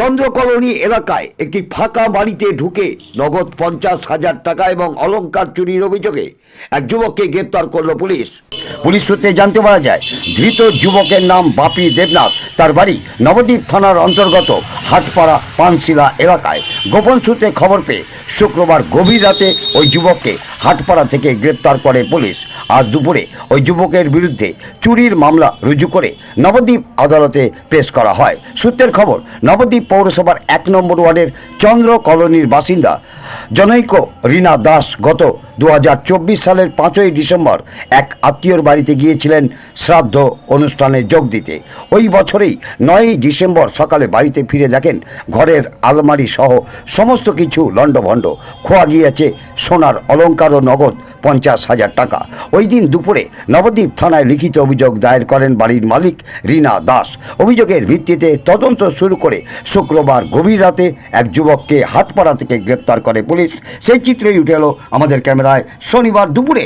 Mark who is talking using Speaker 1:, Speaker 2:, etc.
Speaker 1: চন্দ্রকলোনি এলাকায় একটি ফাঁকা বাড়িতে ঢুকে নগদ পঞ্চাশ হাজার টাকা এবং অলঙ্কার চুরির অভিযোগে এক যুবককে গ্রেপ্তার করল পুলিশ। পুলিশ সূত্রে জানতে পারা যায়, ধৃত যুবকের নাম বাপি দেবনাথ। তার বাড়ি নবদ্বীপ থানার অন্তর্গত হাটপাড়া পানশিলা এলাকায়। গোপন সূত্রে খবর পেয়ে শুক্রবার গভীর রাতে ওই যুবককে হাটপাড়া থেকে গ্রেপ্তার করে পুলিশ। আজ দুপুরে ওই যুবকের বিরুদ্ধে চুরির মামলা রুজু করে নবদ্বীপ আদালতে পেশ করা হয়। সূত্রের খবর, নবদ্বীপ পৌরসভার এক নম্বর ওয়ার্ডের চন্দ্র কলোনির বাসিন্দা জনৈক রীনা দাস গত দু হাজার চব্বিশ সালের পাঁচই ডিসেম্বর এক আত্মীয়র বাড়িতে গিয়েছিলেন শ্রাদ্ধ অনুষ্ঠানে যোগ দিতে। ওই বছরেই নয়ই ডিসেম্বর সকালে বাড়িতে ফিরে দেখেন ঘরের আলমারি সহ সমস্ত কিছু লণ্ডভণ্ড। খোয়া গিয়েছে সোনার অলঙ্কার ও নগদ পঞ্চাশ হাজার টাকা। ওই দিন দুপুরে নবদ্বীপ থানায় লিখিত অভিযোগ দায়ের করেন বাড়ির মালিক রীনা দাস। অভিযোগের ভিত্তিতে তদন্ত শুরু করে শুক্রবার গভীর রাতে এক যুবককে হাটপাড়া থেকে গ্রেপ্তার করে পুলিশ। সেই চিত্রই উঠে এলো আমাদের ক্যামেরায়। শনিবার দুপুরে